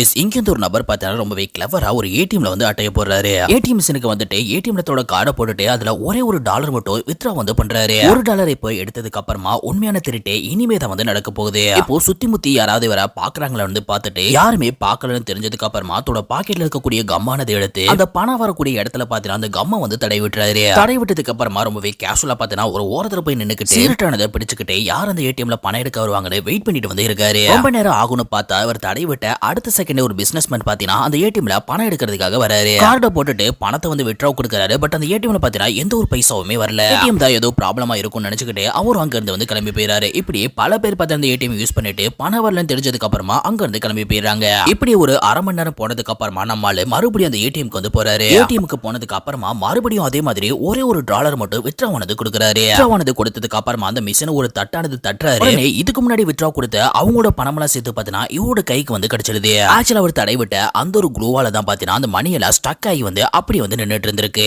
S இங்க இருந்து ஒரு நபர் பார்த்தா ரொம்பவே கிளவரா ஒரு ஏடிஎம்ல வந்து அட்டைய போடுறாரு. ஏடிஎம் மிஷினுக்கு வந்துட்டு ஏடிஎம்லத்தோட கார்டை போட்டுட்டு அதுல ஒரே ஒரு டாலர் மட்டும் வித்ரா வந்து பண்றாரு. ஒரு டாலர் இப்போ எடுத்ததுக்கு அப்புறமா உண்மையான திருட்டே இனிமே தான் வந்து நடக்க போகுது. இப்போ சுத்தி முத்தி யாராவது வர பாக்குறாங்களா வந்து பார்த்துட்டு யாருமே பார்க்கலன்னு தெரிஞ்சதுக்கு அப்புறமா தோட பாக்கெட்ல இருக்கக்கூடிய கம்மானதை எடுத்து அந்த பணம் வரக்கூடிய இடத்துல பாத்தீங்கன்னா அந்த கம்மா வந்து தடை விட்டுறாரு. தடை விட்டதுக்கு அப்புறமா ரொம்பவே கேஷுவலா பாத்தீங்கன்னா ஒரு ஓரத்துல போய் நின்னுக்கிட்டு சீரட்டானதை பிடிச்சுக்கிட்டு யார் அந்த ஏடிஎம்ல பணம் எடுக்க வருவாங்கன்னு வெயிட் பண்ணிட்டு வந்து இருக்காரு. ரொம்ப நேரம் ஆகும்னு பார்த்தா அவர் தடை விட்ட அடுத்த செகண்ட் ஒரு பிசினஸ் மேன் பாத்தீங்கன்னா அந்த ஏடிஎம்ல பணம் எடுக்கிறதுக்காக வராரு. கார்டை போட்டுட்டு பணத்தை வந்து விட்ரா கொடுக்கறாரு. பட் அந்த ஏடிஎம்ல பாத்தீங்கன்னா எந்த ஒரு பைசாவுமே வரல. ஏடிஎம் தான் ஏதோ ப்ராப்ளமா இருக்கும்னு நினைச்சுக்கிட்டு அவரும் அங்க இருந்து வந்து கிளம்பி போயிறாரு. இப்படி பல பேர் பார்த்து அந்த ஏடிஎம் யூஸ் பண்ணிட்டு பணம் வரலன்னு தெரிஞ்சதுக்கு அப்புறமா அங்க இருந்து கிளம்பி போயிடுறாங்க இப்படி ஒரு அரை மணி நேரம் போனதுக்கு அப்புறமா நம்மால மறுபடியும் அந்த ஏடிஎம்க்கு வந்து போறாரு. ஏடிஎம்க்கு போனதுக்கு அப்புறமா மறுபடியும் அதே மாதிரி ஒரே ஒரு டாலர் மட்டும் வித்ரா ஆனது கொடுக்குறாரு. வித்ரா ஆனது கொடுத்ததுக்கு அப்புறமா அந்த மிஷின் ஒரு தட்டானது தட்டுறாரு. இதுக்கு முன்னாடி வித்ரா கொடுத்த அவங்களோட பணமெல்லாம் சேர்த்து பார்த்தீங்கன்னா இவரோட கைக்கு வந்து கிடைச்சிருது ஆக்சுவலா அவர் தடை விட்ட அந்த ஒரு குளூவால தான் பாத்தீங்கன்னா அந்த மணியெல்லாம் ஸ்டக் ஆகி வந்து அப்படி வந்து நின்றுட்டு இருந்திருக்கு.